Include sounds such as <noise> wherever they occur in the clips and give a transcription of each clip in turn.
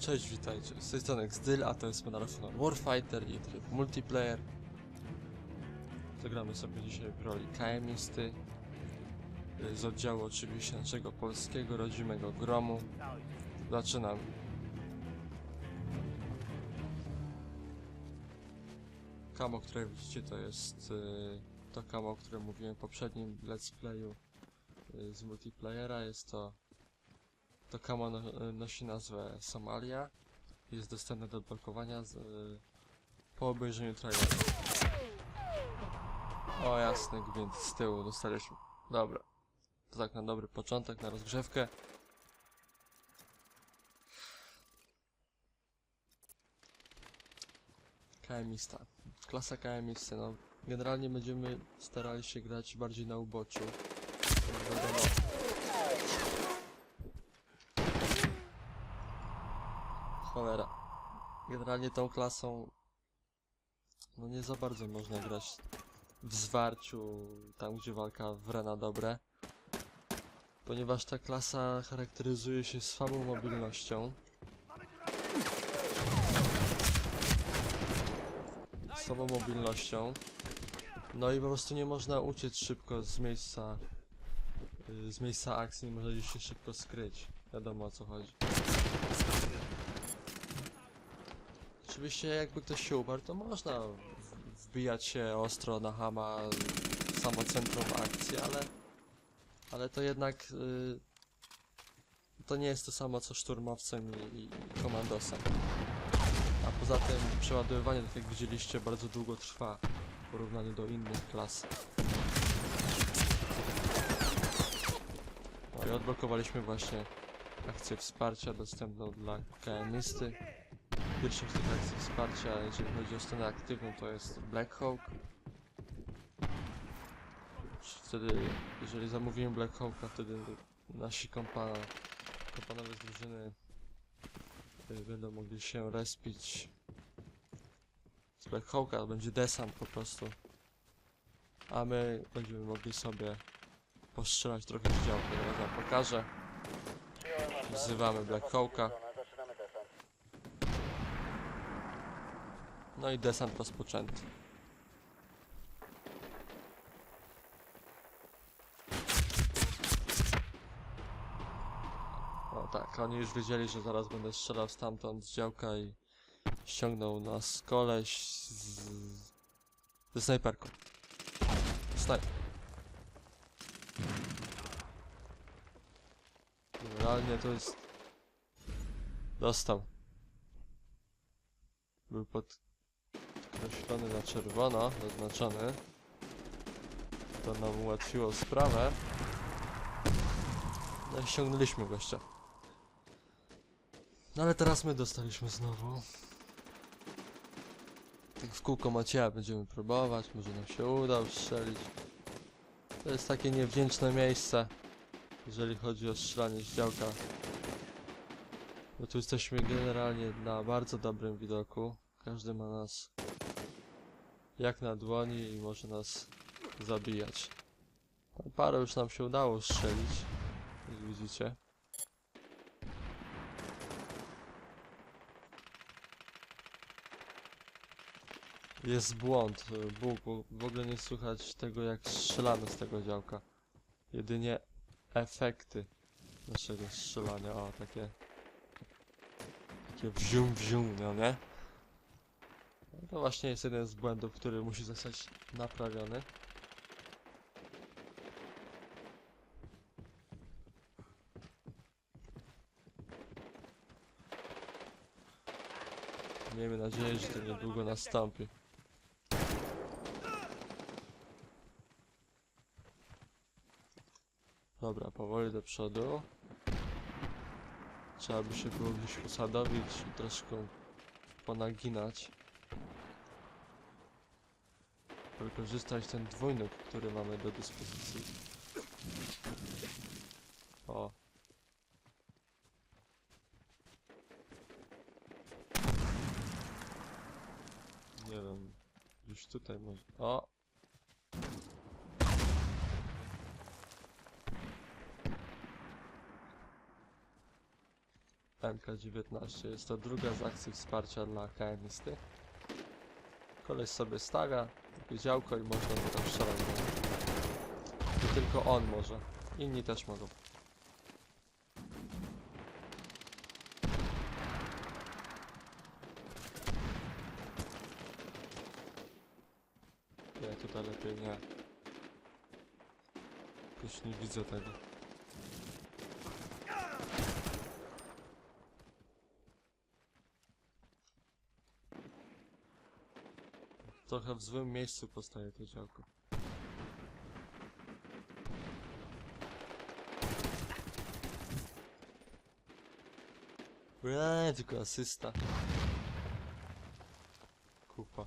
Cześć, witajcie. Z tej strony Xdyl, a to jest Medal Warfighter i tryb multiplayer. Zagramy sobie dzisiaj w roli KM-isty z oddziału oczywiście naszego polskiego, rodzimego gromu. Zaczynamy. Kamo, które widzicie, to jest y, to kamo, o którym mówiłem w poprzednim let's playu y, z multiplayera. Jest to to kamo no, nosi nazwę Somalia. Jest dostępne do odblokowania z, y, po obejrzeniu trailera. O jasny gwint z tyłu dostaliśmy. Dobra. To tak na dobry początek, na rozgrzewkę. KMista. Klasa KMisty, no. Generalnie będziemy starali się grać bardziej na uboczu. Wiadomo, Cholera. Generalnie tą klasą no nie za bardzo można grać w zwarciu, tam gdzie walka wre na dobre. Ponieważ ta klasa charakteryzuje się słabą mobilnością. Słabą mobilnością. No i po prostu nie można uciec szybko z miejsca y, z miejsca akcji, nie można gdzieś się szybko skryć. Wiadomo o co chodzi. Oczywiście jakby ktoś się uparł, to można wbijać się ostro na hama w samo centrum akcji, ale ale to jednak y, to nie jest to samo co szturmowcem i, i komandosem. A poza tym przeładowywanie, tak jak widzieliście, bardzo długo trwa w porównaniu do innych klas. No i odblokowaliśmy właśnie akcję wsparcia dostępną dla KM-isty. Pierwszą z tych akcji wsparcia, jeżeli chodzi o stronę aktywną, to jest Black Hawk. Wtedy, jeżeli zamówimy Black Hawka, wtedy nasi kompa, kompanowie z drużyny y, będą mogli się respić z Black Hawka, będzie desant po prostu. A my będziemy mogli sobie postrzelać trochę z działki, teraz wam pokażę. Wzywamy Black Hawka. Zaczynamy desant. No i desant rozpoczęty. O tak, oni już wiedzieli, że zaraz będę strzelał stamtąd z działka i ściągnął nas koleś z... ze snajperką. Snaj... Generalnie to jest... Dostał. Był podkreślony na czerwono, zaznaczony. To nam ułatwiło sprawę. No i ściągnęliśmy gościa. No ale teraz my dostaliśmy znowu. Tak w kółko Macieja będziemy próbować, może nam się uda strzelić. To jest takie niewdzięczne miejsce, jeżeli chodzi o strzelanie z działka. Bo tu jesteśmy generalnie na bardzo dobrym widoku. Każdy ma nas jak na dłoni i może nas zabijać. Parę już nam się udało strzelić, jak widzicie. Jest błąd, Bóg, w ogóle nie słychać tego jak strzelamy z tego działka. Jedynie efekty naszego strzelania, o takie takie wzium wzium, no nie? No to właśnie jest jeden z błędów, który musi zostać naprawiony. Miejmy nadzieję, że to niedługo nastąpi. Dobra, powoli do przodu. Trzeba by się było gdzieś usadowić i troszkę ponaginać. Wykorzystać ten dwójnik, który mamy do dyspozycji. O. Nie wiem. Gdzieś tutaj może. O! MK19. Jest to druga z akcji wsparcia dla KNisty. Koleś sobie stawia działko i można mu tam strzelać. I tylko on może. Inni też mogą. Nie, tutaj lepiej nie. Już nie widzę tego. Trochę w złym miejscu postaje to działko. Eee, tylko asysta. Kupa.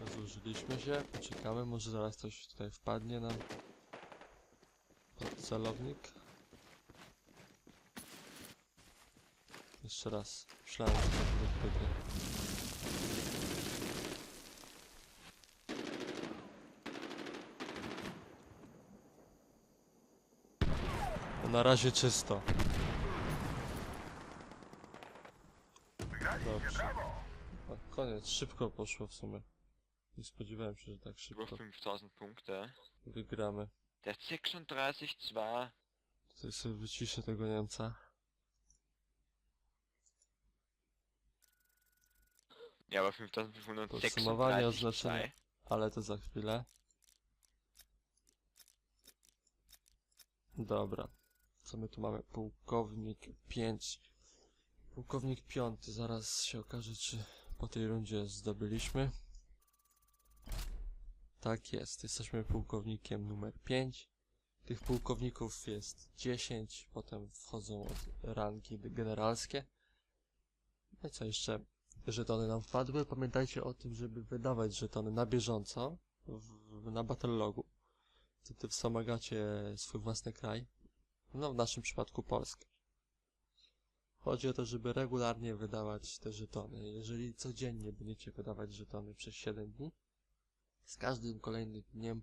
Rozłożyliśmy się, poczekamy, może zaraz coś tutaj wpadnie nam pod celownik. Jeszcze raz, myślałem, że to będzie wtedy. No na razie czysto. Dobrze. A, koniec, szybko poszło w sumie. Nie spodziewałem się, że tak Über szybko 5000 Punkte. wygramy. Der 36-2. Tutaj sobie wyciszę tego Niemca. Ja, aber 5536. Podsumowanie oznaczenia. Ale to za chwilę. Dobra. Co my tu mamy? Pułkownik 5. Pułkownik 5. Zaraz się okaże, czy po tej rundzie zdobyliśmy. Tak jest. Jesteśmy pułkownikiem numer 5. Tych pułkowników jest 10. Potem wchodzą od rangi generalskie. No i co jeszcze? Żetony nam wpadły. Pamiętajcie o tym, żeby wydawać żetony na bieżąco w, na Battlelogu. Wtedy wspomagacie swój własny kraj. No w naszym przypadku Polskę. Chodzi o to, żeby regularnie wydawać te żetony. Jeżeli codziennie będziecie wydawać żetony przez 7 dni, z każdym kolejnym dniem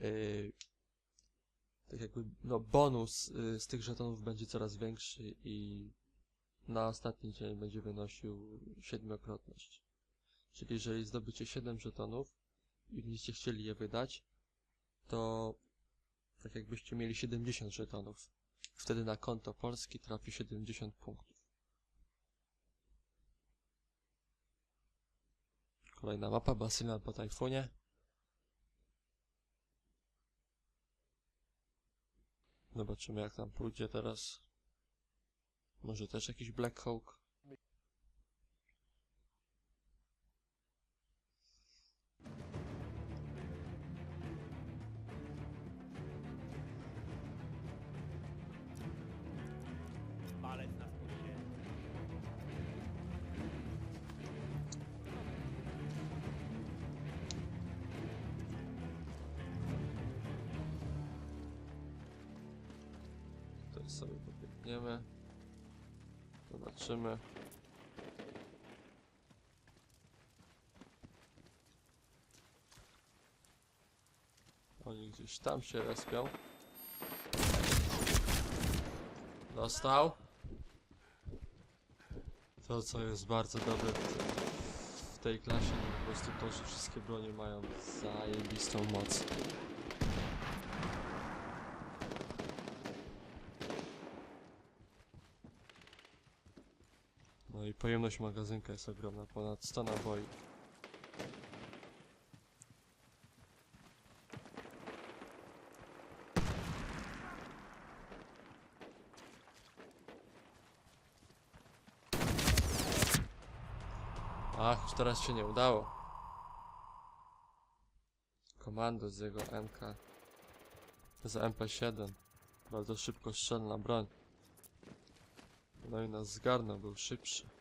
yy, tak jakby no bonus yy, z tych żetonów będzie coraz większy i na ostatni dzień będzie wynosił siedmiokrotność. Czyli jeżeli zdobycie 7 żetonów i będziecie chcieli je wydać, to tak jakbyście mieli 70 żetonów. Wtedy na konto Polski trafi 70 punktów. Kolejna mapa, Basylian po tajfunie. Zobaczymy jak tam pójdzie teraz. Może też jakiś Black Hawk? Palec na wkursie. Tutaj sobie pobiegniemy. Zobaczymy. Oni gdzieś tam się respią. Dostał. To co jest bardzo dobre w, tej klasie, no po prostu to, że wszystkie bronie mają zajebistą moc. Pojemność magazynka jest ogromna, ponad 100 naboi. Ach, już teraz się nie udało. Komando z jego MK. Z MP7. Bardzo szybko strzelna broń. No i nas zgarnął, był szybszy.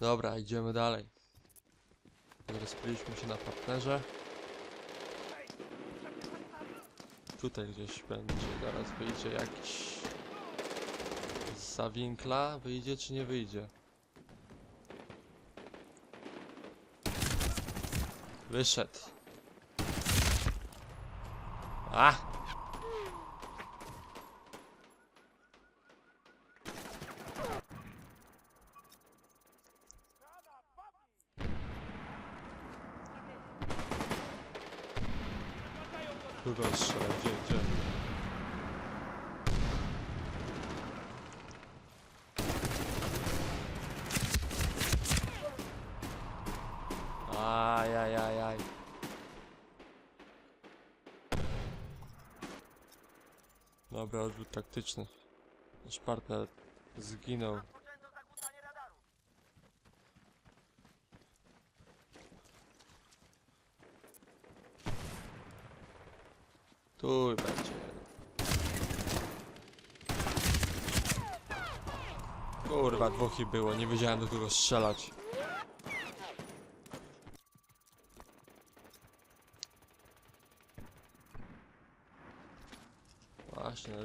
Dobra, idziemy dalej. Rozpiliśmy się na partnerze. Tutaj gdzieś będzie, zaraz wyjdzie jakiś Za winkla wyjdzie czy nie wyjdzie? Wyszedł. A! Kogo strzela? Dobra, odwrót taktyczny. Nasz partner zginął. Tu będzie. Kurwa, dwóch ich było, nie wiedziałem do kogo strzelać.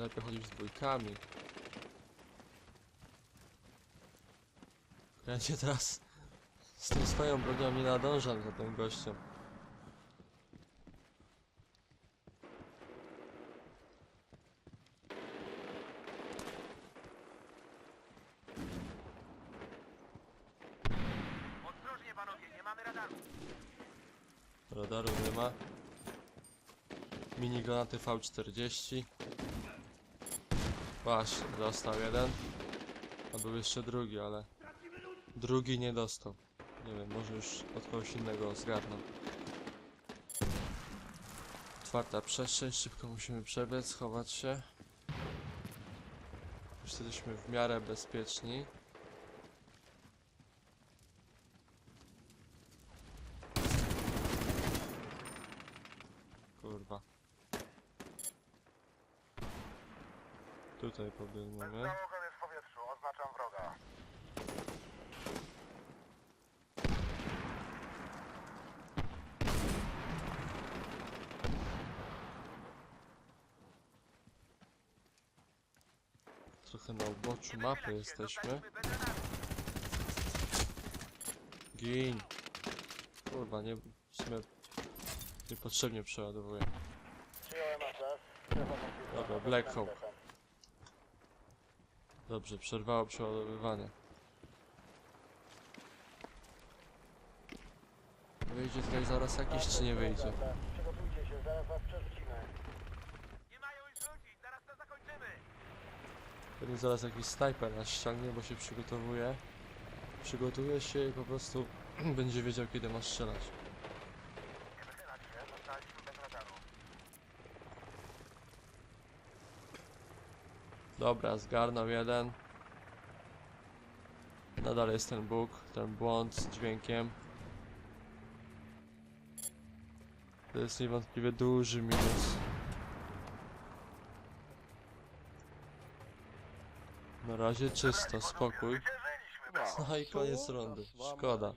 Najlepiej chodzić z dwójkami. Ja nie teraz z tą swoją bronią nie nadążam za tym gościem. Ostrożnie panowie, nie mamy radaru. Radaru nie ma. Mini granaty V40. Dostał jeden. A był jeszcze drugi, ale drugi nie dostał. Nie wiem, może już od kogoś innego zgarnął. Otwarta przestrzeń, szybko musimy przebiec, schować się. Już jesteśmy w miarę bezpieczni. Kurwa. Tutaj pobiegniemy. Załogą jest w powietrzu, oznaczam wroga. Trochę na uboczu mapy jesteśmy. Gin. Kurwa, nie... W sumie... Niepotrzebnie przeładowuję. Dobra, Black Hawk. Dobrze, przerwało przeładowywanie. Wyjdzie tutaj zaraz jakiś, czy nie wyjdzie? Przygotujcie się, zaraz was przerzucimy. Nie mają już ludzi, zaraz to zakończymy. Pewnie zaraz jakiś snajper nas ściągnie, bo się przygotowuje. Przygotuje się i po prostu <clears throat> będzie wiedział, kiedy ma strzelać. Nie wychylać się, zostaliśmy bez radaru. Dobra, zgarnął jeden. Nadal jest ten bóg, ten błąd z dźwiękiem. To jest niewątpliwie duży minus. Na razie czysto, spokój. No i koniec rundy. Szkoda.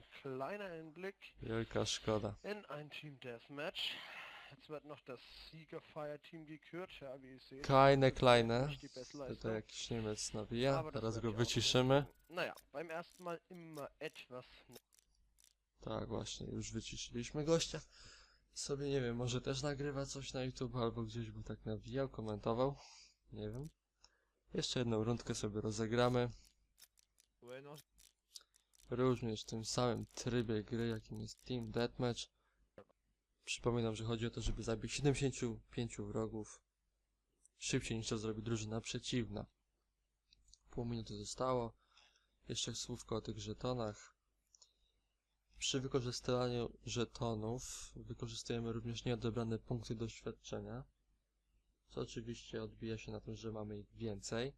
Wielka szkoda. Wird noch das gekürt, ja, wie ihr seht. Keine kleine. Tutaj jakiś Niemiec nawija. Aber das Teraz wird go ja auch wyciszymy. Naja, beim ersten Mal immer etwas Tak, właśnie, już wyciszyliśmy gościa. Sobie nie wiem, może też nagrywa coś na YouTube albo gdzieś, bo tak nawijał, komentował. Nie wiem. Jeszcze jedną rundkę sobie rozegramy. Również w tym samym trybie gry, jakim jest Team Deathmatch. Przypominam, że chodzi o to, żeby zabić 75 wrogów szybciej niż to zrobi drużyna przeciwna. Pół minuty zostało. Jeszcze słówko o tych żetonach. Przy wykorzystywaniu żetonów wykorzystujemy również nieodebrane punkty doświadczenia, co oczywiście odbija się na tym, że mamy ich więcej.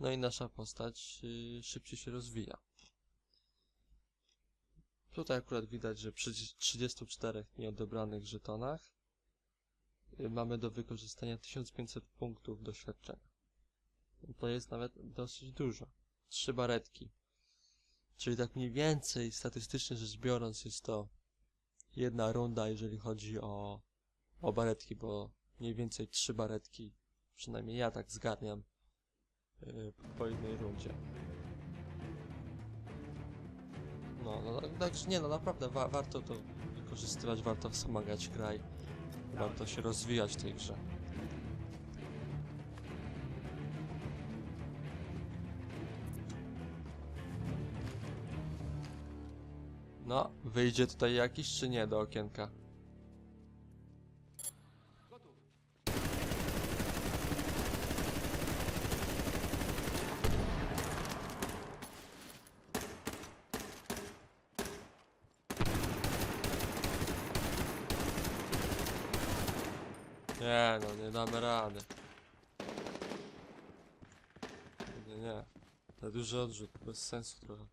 No i nasza postać yy, szybciej się rozwija. Tutaj akurat widać, że przy 34 nieodebranych żetonach yy, mamy do wykorzystania 1500 punktów doświadczenia. To jest nawet dosyć dużo. Trzy baretki. Czyli tak mniej więcej, statystycznie rzecz biorąc, jest to jedna runda, jeżeli chodzi o, o baretki, bo mniej więcej trzy baretki, przynajmniej ja tak zgarniam, yy, po innej rundzie. No, no, no także nie no, naprawdę wa warto to wykorzystywać, warto wspomagać kraj, warto się rozwijać w tej grze. No, wyjdzie tutaj jakiś czy nie do okienka? Nie no, nie damy rady. Nie, nie. Za duży odrzut, bez sensu trochę.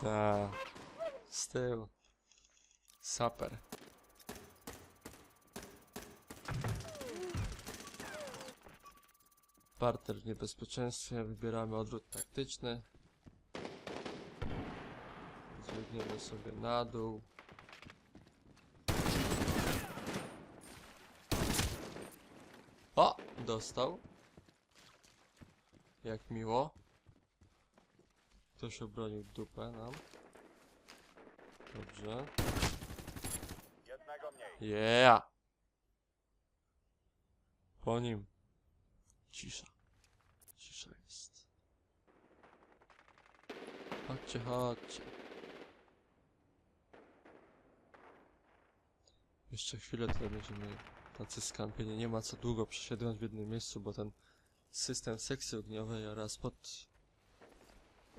Ta. Z tyłu. Saper. Parter w niebezpieczeństwie, wybieramy odwrót taktyczny. Zbiegniemy sobie na dół. O! Dostał. Jak miło. Ktoś obronił dupę nam. Dobrze. Jednego mniej. Yeah! Po nim. Cisza. Cisza jest. Chodźcie, chodźcie. Jeszcze chwilę tutaj będziemy tacy skampieni. Nie ma co długo przesiadywać w jednym miejscu, bo ten system sekcji ogniowej oraz pod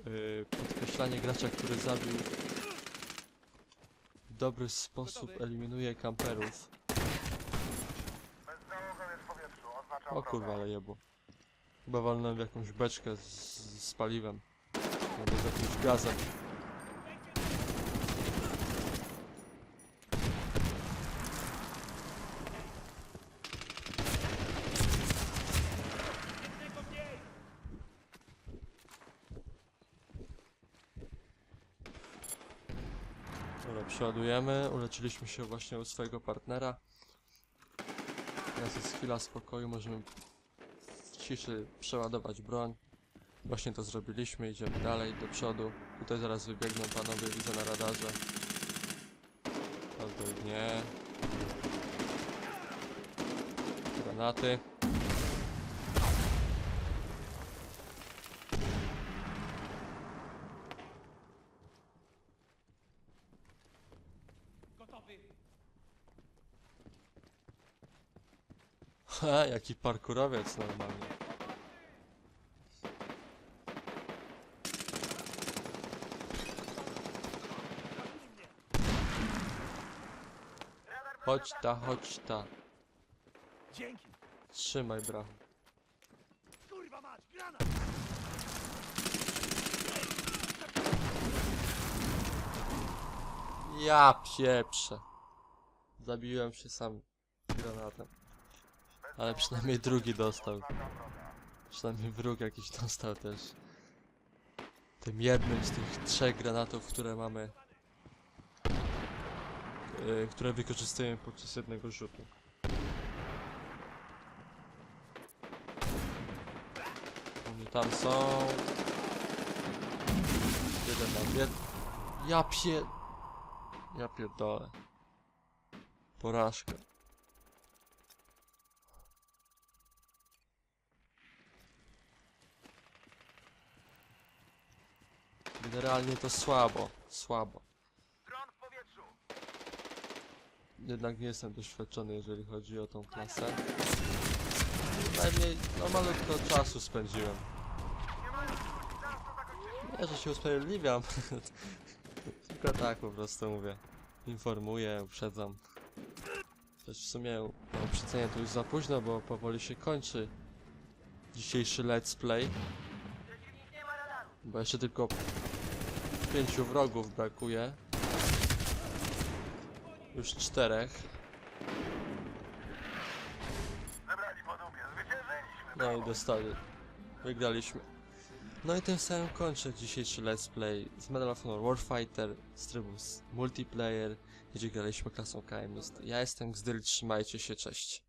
yy, podkreślanie gracza, który zabił w dobry sposób eliminuje kamperów. O kurwa, ale jebło. Chyba walnąłem w jakąś beczkę z, z paliwem. Albo z jakimś gazem. Przeładujemy. Uleczyliśmy się właśnie u swojego partnera. Teraz jest chwila spokoju, możemy w ciszy przeładować broń. Właśnie to zrobiliśmy, idziemy dalej, do przodu. Tutaj zaraz wybiegną panowie, widzę na radarze. Albo nie. Granaty. Ha, jaki parkurowiec normalnie. Chodź ta, chodź ta. Dzięki. Trzymaj brachu. Kurwa mać, granat! Ja pieprzę. Zabiłem się sam granatem. Ale przynajmniej drugi dostał. Przynajmniej wróg jakiś dostał też. Tym jednym z tych trzech granatów, które mamy. Yy, które wykorzystujemy podczas jednego rzutu. Oni tam są. Jeden na jed... Ja pie... Ja pierdolę. Porażka. Generalnie to słabo, słabo. Jednak nie jestem doświadczony, jeżeli chodzi o tą klasę. Najmniej, no malutko czasu spędziłem. Nie że się usprawiedliwiam. <laughs> Tylko tak po prostu mówię. Informuję, uprzedzam. Też w sumie uprzedzenie to już za późno, bo powoli się kończy dzisiejszy let's play. Bo jeszcze tylko pięciu wrogów brakuje. Już czterech. No i dostali. Wygraliśmy. No i tym samym kończę dzisiejszy let's play z Medal of Honor Warfighter z trybu multiplayer, gdzie graliśmy klasą KM. Ja jestem Gzdyl, trzymajcie się, cześć.